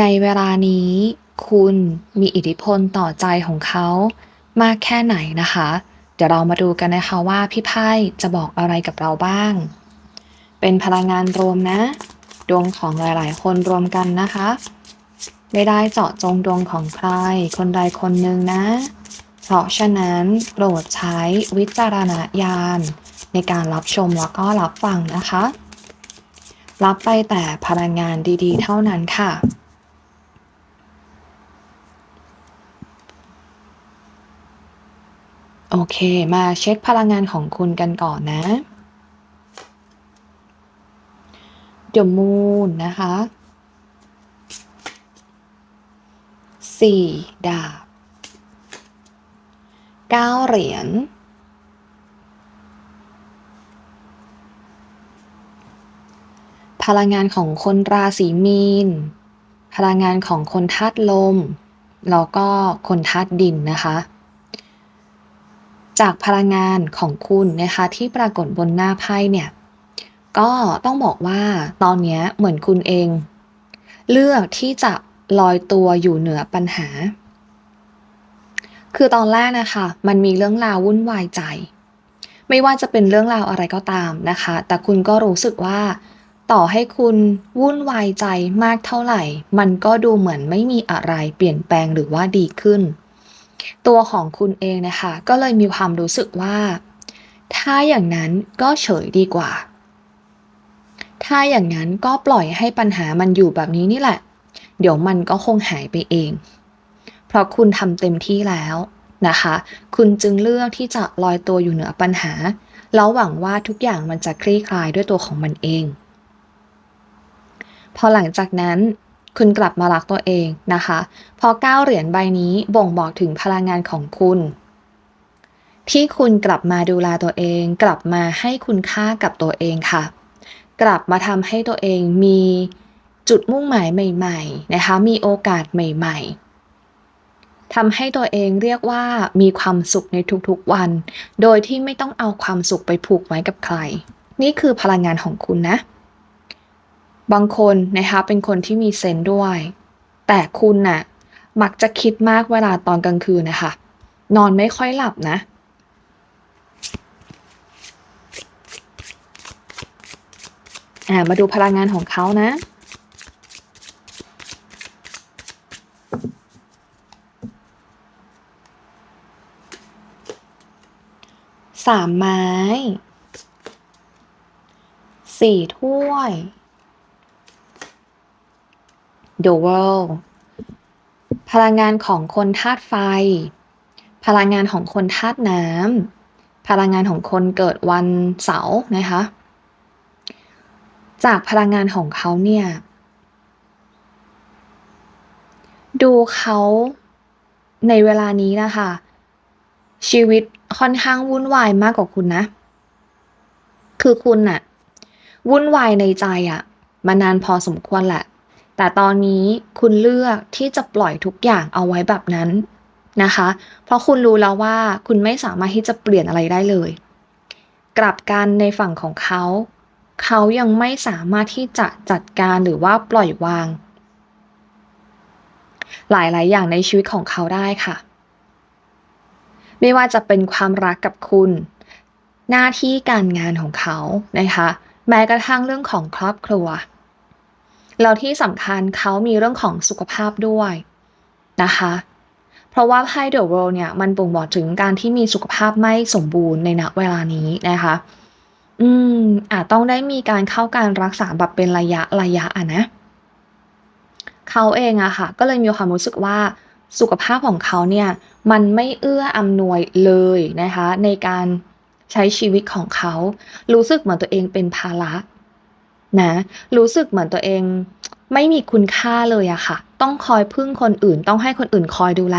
ในเวลานี้ คุณมีอิทธิพลต่อใจของเขามากแค่ไหนนะคะ เดี๋ยวเรามาดูกันนะคะว่าพี่ไพ่จะบอกอะไรกับเราบ้าง เป็นพลังงานรวมนะ ดวงของหลาย ๆ คนรวมกันนะคะ ไม่ได้เจาะจงดวงของใคร คนใดคนหนึ่งนะ เพราะฉะนั้นโปรดใช้วิจารณญาณในการรับชมแล้วก็รับฟังนะคะ รับไปแต่พลังงานดี ๆ เท่านั้นค่ะ โอ เค มาเช็คพลังงานของคุณกันก่อนนะ The Moon นะคะสี่ดาบเก้าเหรียญพลังงานของคนราศีมีน พลังงานของคนธาตุลม แล้วก็คนธาตุดินนะคะ จากพลังงานของคุณนะคะที่ปรากฏบนหน้าไพ่เนี่ย ก็ต้องบอกว่าตอนนี้เหมือนคุณเอง เลือกที่จะลอยตัวอยู่เหนือปัญหา คือตอนแรกนะคะ มันมีเรื่องราววุ่นวายใจ ไม่ว่าจะเป็นเรื่องราวอะไรก็ตามนะคะ แต่คุณก็รู้สึกว่า ต่อให้คุณวุ่นวายใจมากเท่าไหร่ มันก็ดูเหมือนไม่มีอะไรเปลี่ยนแปลงหรือว่าดีขึ้น ตัวของคุณเองนะคะ ก็เลยมีความรู้สึกว่า ถ้าอย่างนั้นก็เฉยดีกว่า ถ้าอย่างนั้นก็ปล่อยให้ปัญหามันอยู่แบบนี้นี่แหละ เดี๋ยวมันก็คงหายไปเอง เพราะคุณทำเต็มที่แล้วนะคะ คุณจึงเลือกที่จะลอยตัวอยู่เหนือปัญหา แล้วหวังว่าทุกอย่างมันจะคลี่คลายด้วยตัวของมันเอง พอหลังจากนั้น คุณกลับมารักตัวเองนะคะพอเก้าเหรียญใบนี้บ่งบอกถึงพลังงานของคุณ ที่คุณกลับมาดูแลตัวเอง กลับมาให้คุณค่ากับตัวเองค่ะ กลับมาทำให้ตัวเองมีจุดมุ่งหมายใหม่ ๆ นะคะ มีโอกาสใหม่ ๆทำให้ตัวเองเรียกว่ามีความสุขในทุกๆวัน โดยที่ไม่ต้องเอาความสุขไปผูกไว้กับใคร นี่คือพลังงานของคุณนะ บางคนนะคะเป็นคนที่มีเซนด้วย แต่คุณน่ะมักจะคิดมากเวลาตอนกลางคืนนะคะ นอนไม่ค่อยหลับนะอ่ามาดูพลังงานของเขานะสามไม้สี่ถ้วย The World พลังงานของคนธาตุไฟ พลังงานของคนธาตุน้ำ พลังงานของคนเกิดวันเสาร์นะคะ จากพลังงานของเขาเนี่ย ดูเขาในเวลานี้นะคะ ชีวิตค่อนข้างวุ่นวายมากกว่าคุณนะ คือคุณน่ะวุ่นวายในใจอะมานานพอสมควรแหละ แต่ตอนนี้คุณเลือกที่จะปล่อยทุกอย่างเอาไว้แบบนั้นนะคะ เพราะคุณรู้แล้วว่าคุณไม่สามารถที่จะเปลี่ยนอะไรได้เลย กลับกันในฝั่งของเขา เขายังไม่สามารถที่จะจัดการหรือว่าปล่อยวาง หลายๆ อย่างในชีวิตของเขาได้ค่ะ ไม่ว่าจะเป็นความรักกับคุณ หน้าที่การงานของเขานะคะ แม้กระทั่งเรื่องของครอบครัว แล้วที่สำคัญเขามีเรื่องของสุขภาพด้วยนะคะ เพราะว่าไพ่เดอะเวิลด์เนี่ยมันบ่งบอกถึงการที่มีสุขภาพไม่สมบูรณ์ในณเวลานี้นะคะ อืมอาจต้องได้มีการเข้าการรักษาแบบเป็นระยะระยะอะนะ เขาเองอะค่ะ ก็เลยมีความรู้สึกว่าสุขภาพของเขาเนี่ยมันไม่เอื้ออำนวยเลยนะคะ ในการใช้ชีวิตของเขา รู้สึกเหมือนตัวเองเป็นภาระ นะ รู้สึกเหมือนตัวเองไม่มีคุณค่าเลยอะค่ะ ต้องคอยพึ่งคนอื่น ต้องให้คนอื่นคอยดูแล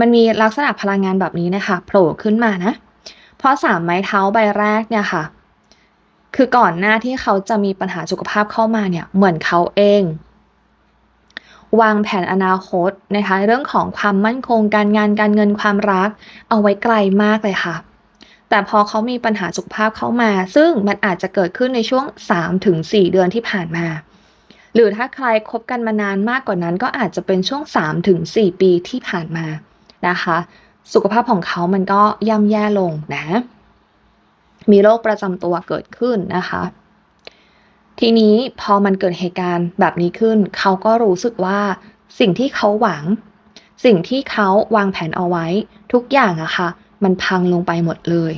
มันมีลักษณะพลังงานแบบนี้นะคะโผล่ขึ้นมานะ เพราะสามไม้เท้าใบแรกเนี่ยค่ะ คือก่อนหน้าที่เขาจะมีปัญหาสุขภาพเข้ามาเนี่ย เหมือนเขาเอง วางแผนอนาคตนะคะ เรื่องของความมั่นคงการงานการเงินความรัก เอาไว้ไกลมากเลยค่ะ แต่พอเขามีปัญหาสุขภาพเข้ามา ซึ่งมันอาจจะเกิดขึ้นในช่วง 3-4 เดือนที่ผ่านมา หรือถ้าใครคบกันมานานมากกว่านั้น ก็อาจจะเป็นช่วง 3-4 ปีที่ผ่านมานะคะ สุขภาพของเขามันก็ย่ำแย่ลงนะ มีโรคประจำตัวเกิดขึ้นนะคะ ทีนี้พอมันเกิดเหตุการณ์แบบนี้ขึ้น เขาก็รู้สึกว่าสิ่งที่เขาหวัง สิ่งที่เขาวางแผนเอาไว้ทุกอย่างอะค่ะ มันพังลงไปหมดเลย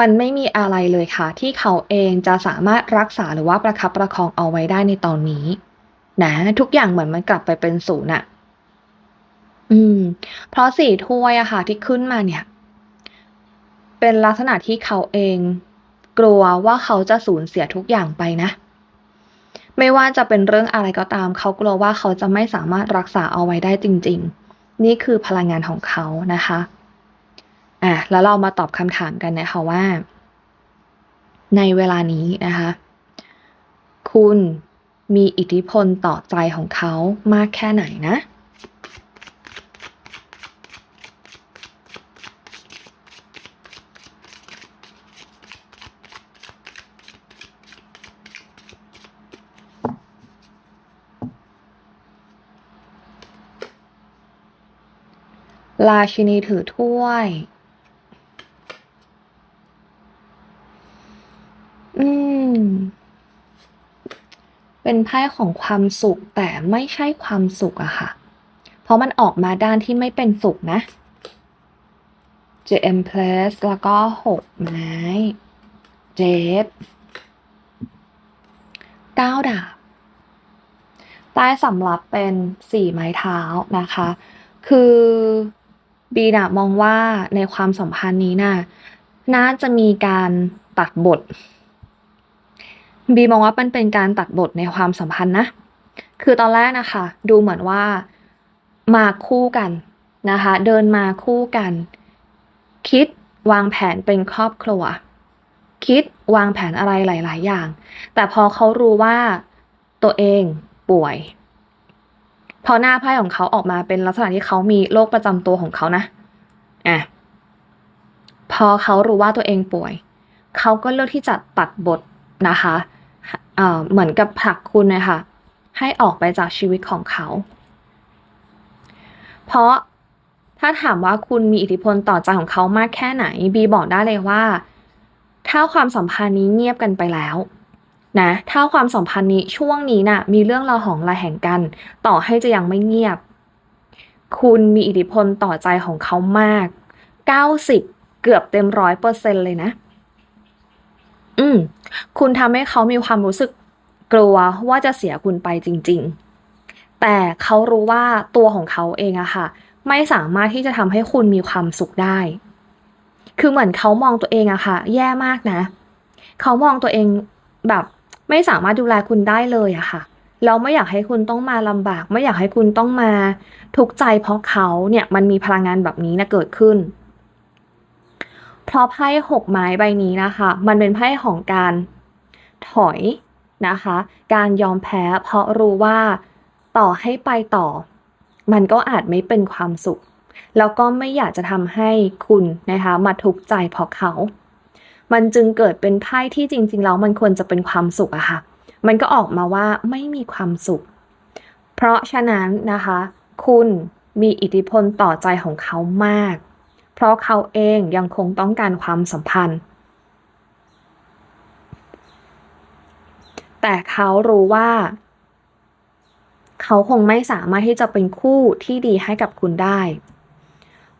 มันไม่มีอะไรเลยค่ะ ที่เขาเองจะสามารถรักษาหรือว่าประคับประคองเอาไว้ได้ในตอนนี้ นะ ทุกอย่างเหมือนมันกลับไปเป็นศูนย์อะอืม เพราะสี่ถ้วยอะค่ะ ที่ขึ้นมาเนี่ย เป็นลักษณะที่เขาเองกลัวว่าเขาจะสูญเสียทุกอย่างไปนะ ไม่ว่าจะเป็นเรื่องอะไรก็ตาม เขากลัวว่าเขาจะไม่สามารถรักษาเอาไว้ได้จริง ๆ นี่คือพลังงานของเขานะคะ อะแล้วเรามาตอบคำถามกันนะคะว่า ในเวลานี้นะคะ คุณมีอิทธิพลต่อใจของเขามากแค่ไหนนะ ราชินีถือถ้วย อืม เป็นไพ่ของความสุขแต่ไม่ใช่ความสุขอะค่ะ เพราะมันออกมาด้านที่ไม่เป็นสุขนะเจเอ็มเพลสแล้วก็หกไม้เจดเก้าดาบใต้สำรับเป็นสี่ไม้เท้านะคะ คือบีน่ะมองว่าในความสัมพันธ์นี้น่ะน่าจะมีการตัดบท บีมองว่ามันเป็นการตัดบทในความสัมพันธ์นะ คือตอนแรกนะคะ ดูเหมือนว่ามาคู่กันนะคะ เดินมาคู่กัน คิดวางแผนเป็นครอบครัว คิดวางแผนอะไรหลาย ๆ อย่าง แต่พอเขารู้ว่าตัวเองป่วย พอหน้าไพ่ของเขาออกมาเป็นลักษณะที่เขามีโรคประจำตัวของเขานะอะพอเขารู้ว่าตัวเองป่วย เขาก็เลือกที่จะตัดบทนะคะ เอ่อเหมือนกับผลักคุณนะคะให้ออกไปจากชีวิตของเขา เพราะถ้าถามว่าคุณมีอิทธิพลต่อใจของเขามากแค่ไหน บีบอกได้เลยว่า ถ้าความสัมพันธ์นี้เงียบกันไปแล้วนะถ้าความสัมพันธ์นี้ช่วงนี้นะ่ะมีเรื่องราวของระแหงกัน ต่อให้จะยังไม่เงียบ คุณมีอิทธิพลต่อใจของเขามาก 90 เกือบเต็มร้อยเปอร์เซ็นเลยนะ อืม คุณทำให้เขามีความรู้สึกกลัวว่าจะเสียคุณไปจริง ๆ แต่เขารู้ว่าตัวของเขาเองอะค่ะ ไม่สามารถที่จะทำให้คุณมีความสุขได้ คือเหมือนเขามองตัวเองอะค่ะ แย่มากนะ เขามองตัวเองแบบไม่สามารถดูแลคุณได้เลยอะค่ะเราไม่อยากให้คุณต้องมาลำบาก ไม่อยากให้คุณต้องมาทุกข์ใจเพราะเขาเนี่ยมันมีพลังงานแบบนี้นะเกิดขึ้น เพราะไพ่หกไม้ใบนี้นะคะ มันเป็นไพ่ของการถอยนะคะ การยอมแพ้เพราะรู้ว่าต่อให้ไปต่อ มันก็อาจไม่เป็นความสุข แล้วก็ไม่อยากจะทำให้คุณนะคะมาทุกข์ใจเพราะเขา มันจึงเกิดเป็นไพ่ที่จริงๆแล้วมันควรจะเป็นความสุขอะค่ะ มันก็ออกมาว่าไม่มีความสุข เพราะฉะนั้นนะคะ คุณมีอิทธิพลต่อใจของเขามาก เพราะเขาเองยังคงต้องการความสัมพันธ์ แต่เขารู้ว่า เขาคงไม่สามารถที่จะเป็นคู่ที่ดีให้กับคุณได้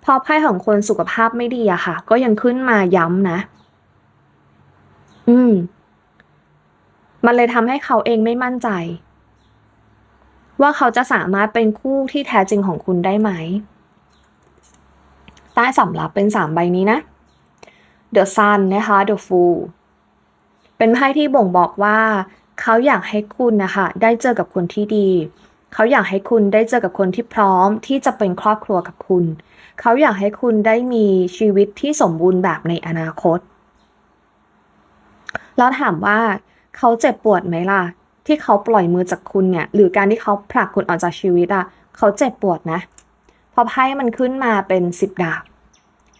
พอไพ่ของคนสุขภาพไม่ดีอะค่ะ ก็ยังขึ้นมาย้ำนะ อืม มันเลยทำให้เขาเองไม่มั่นใจ ว่าเขาจะสามารถเป็นคู่ที่แท้จริงของคุณได้ไหม ใต้สำรับเป็นสามใบนี้นะ The Sun นะคะ The Fool เป็นไพ่ที่บ่งบอกว่า เขาอยากให้คุณนะคะได้เจอกับคนที่ดี เขาอยากให้คุณได้เจอกับคนที่พร้อมที่จะเป็นครอบครัวกับคุณ เขาอยากให้คุณได้มีชีวิตที่สมบูรณ์แบบในอนาคต แล้วถามว่าเขาเจ็บปวดไหมล่ะ ที่เขาปล่อยมือจากคุณเนี่ย หรือการที่เขาผลักคุณออกจากชีวิตอะเขาเจ็บปวดนะเพราะไพ่มันขึ้นมาเป็นสิบดาบ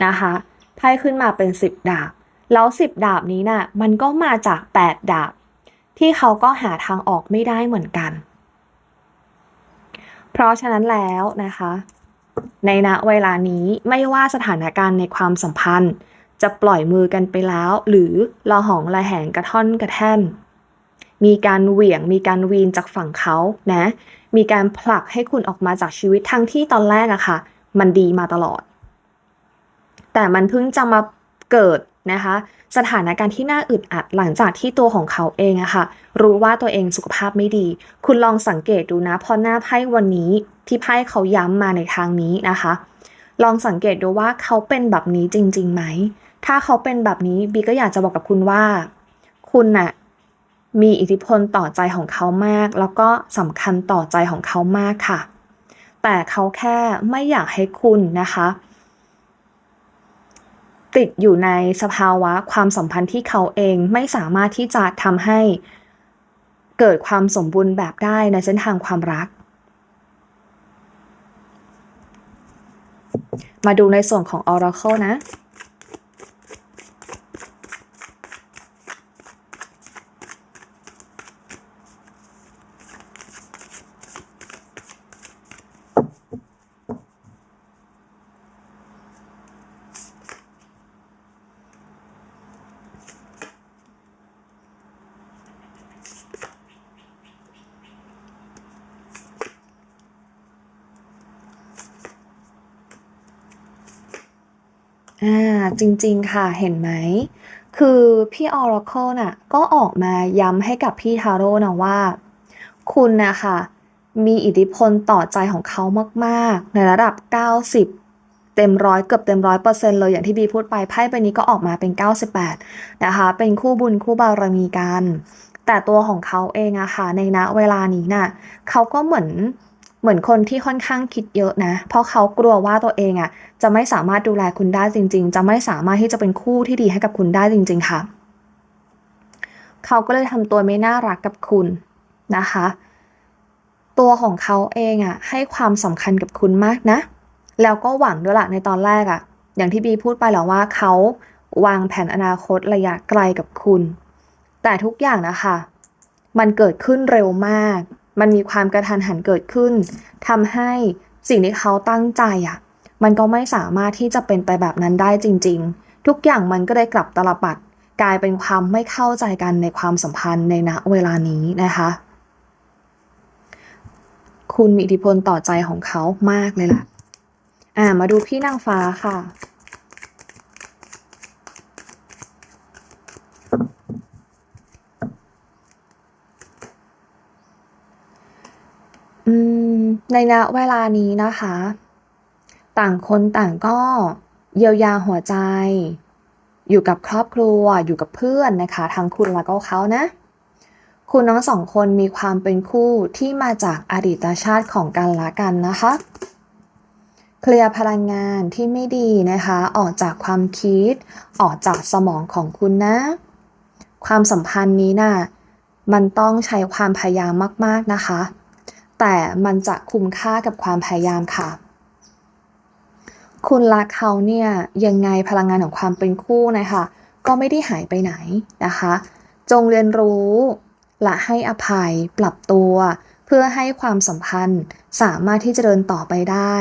นะคะไพ่ขึ้นมาเป็นสิบดาบ แล้วสิบดาบนี้น่ะมันก็มาจากแปดดาบ ที่เขาก็หาทางออกไม่ได้เหมือนกัน เพราะฉะนั้นแล้วนะคะ ในณเวลานี้ไม่ว่าสถานการณ์ในความสัมพันธ์ จะปล่อยมือกันไปแล้ว หรือละหองละแหงกระท่อนกระแท่น มีการเหวี่ยง มีการวีนจากฝั่งเขานะ มีการผลักให้คุณออกมาจากชีวิตทั้งที่ตอนแรกอะค่ะ มันดีมาตลอด แต่มันเพิ่งจะมาเกิดนะคะ สถานการณ์ที่น่าอึดอัดหลังจากที่ตัวของเขาเองอะค่ะ รู้ว่าตัวเองสุขภาพไม่ดี คุณลองสังเกตดูนะพราะหน้าไพ่วันนี้ที่ไพ่เขาย้ำมาในทางนี้นะคะ ลองสังเกตดูว่าเขาเป็นแบบนี้จริงๆไหม ถ้าเขาเป็นแบบนี้บีก็อยากจะบอกกับคุณว่า คุณน่ะ มีอิทธิพลต่อใจของเขามาก แล้วก็สำคัญต่อใจของเขามากค่ะ แต่เขาแค่ไม่อยากให้คุณนะคะ ติดอยู่ในสภาวะความสัมพันธ์ที่เขาเองไม่สามารถที่จะทำให้เกิดความสมบูรณ์แบบได้ในเส้นทางความรัก มาดูในส่วนของ Oracle นะ อ่า จริงๆ ค่ะ เห็นไหม คือพี่ Oracle น่ะ ก็ออกมาย้ำให้กับพี่ทาโร่นะว่า คุณนะคะ มีอิทธิพลต่อใจของเขามาก ๆ ในระดับ 90 เต็มร้อยเกือบเต็มร้อยเปอร์เซ็นต์เลย อย่างที่บีพูดไป ไพ่ใบนี้ก็ออกมาเป็น 98 นะคะ เป็นคู่บุญคู่บารมีกัน แต่ตัวของเขาเองอะค่ะ ในณเวลานี้น่ะ เขาก็เหมือน เหมือนคนที่ค่อนข้างคิดเยอะนะ เพราะเขากลัวว่าตัวเองอะจะไม่สามารถดูแลคุณได้จริง ๆ จะไม่สามารถที่จะเป็นคู่ที่ดีให้กับคุณได้จริง ๆ ค่ะ เขาก็เลยทำตัวไม่น่ารักกับคุณนะคะ ตัวของเขาเองอะให้ความสำคัญกับคุณมากนะ แล้วก็หวังด้วยละในตอนแรกอะ อย่างที่บีพูดไปแล้วว่าเขาวางแผนอนาคตระยะไกลกับคุณ แต่ทุกอย่างนะคะ มันเกิดขึ้นเร็วมาก มันมีความกระทันหันเกิดขึ้นทำให้สิ่งที่เขาตั้งใจอะมันก็ไม่สามารถที่จะเป็นไปแบบนั้นได้จริง ๆ ทุกอย่างมันก็ได้กลับตลปัดกลายเป็นความไม่เข้าใจกันในความสัมพันธ์ในณเวลานี้นะคะ คุณมีอิทธิพลต่อใจของเขามากเลยล่ะ อ่า มาดูพี่นางฟ้าค่ะ อืม ในณเวลานี้นะคะ ต่างคนต่างก็เยียวยาหัวใจ อยู่กับครอบครัวอยู่กับเพื่อนนะคะ ทั้งคุณแล้วก็เขานะ คุณทั้งสองคนมีความเป็นคู่ที่มาจากอดีตชาติของกันและกันนะคะ เคลียร์พลังงานที่ไม่ดีนะคะ ออกจากความคิด ออกจากสมองของคุณนะ ความสัมพันธ์นี้น่ะมันต้องใช้ความพยายามมาก ๆนะคะ แต่มันจะคุ้มค่ากับความพยายามค่ะ คุณรักเขาเนี่ยยังไงพลังงานของความเป็นคู่นะคะก็ไม่ได้หายไปไหนนะคะ จงเรียนรู้และให้อภัยปรับตัว เพื่อให้ความสัมพันธ์สามารถที่จะเดินต่อไปได้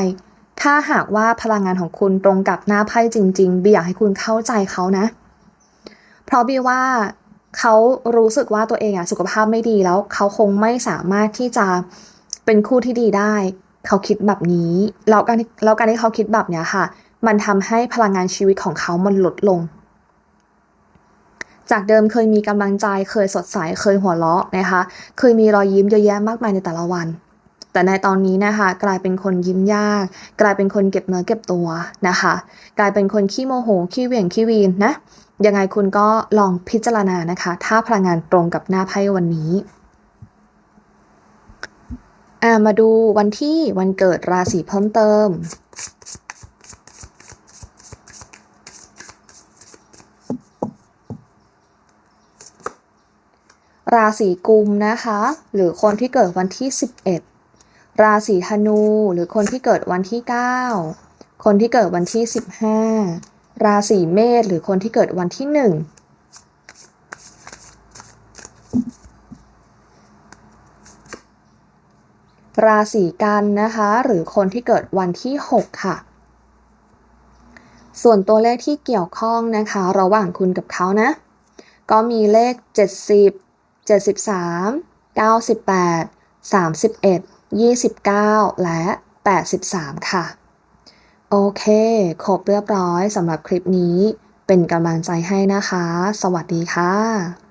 ถ้าหากว่าพลังงานของคุณตรงกับหน้าไพ่จริงๆบีอยากให้คุณเข้าใจเขานะ เพราะบีว่าเขารู้สึกว่าตัวเองอะสุขภาพไม่ดีแล้ว เขาคงไม่สามารถที่จะ เป็นคู่ที่ดีได้ เขาคิดแบบนี้แล้วการแล้วการที่เขาคิดแบบเนี้ยค่ะ มันทำให้พลังงานชีวิตของเขามันลดลง จากเดิมเคยมีกำลังใจเคยสดใสเคยหัวเราะนะคะ เคยมีรอยยิ้มเยอะแยะมากมายในแต่ละวัน แต่ในตอนนี้นะคะ กลายเป็นคนยิ้มยาก กลายเป็นคนเก็บเนื้อเก็บตัวนะคะ กลายเป็นคนขี้โมโหขี้เหวี่ยงขี้วีนนะยังไงคุณก็ลองพิจารณานะคะ ถ้าพลังงานตรงกับหน้าไพ่วันนี้ มาดูวันที่วันเกิดราศีเพิ่มเติม ราศีกุมนะคะ หรือคนที่เกิดวันที่ 11 ราศีธนู หรือคนที่เกิดวันที่ 9 คนที่เกิดวันที่ 15 ราศีเมษหรือคนที่เกิดวันที่ 1 ราศีกันนะคะ หรือคนที่เกิดวันที่ 6 ค่ะ ส่วนตัวเลขที่เกี่ยวข้องนะคะ ระหว่างคุณกับเขานะ ก็มีเลข 70 73 98 31 29 และ 83 ค่ะ โอเค ครบเรียบร้อยสำหรับคลิปนี้เป็นกำลังใจให้นะคะ สวัสดีค่ะ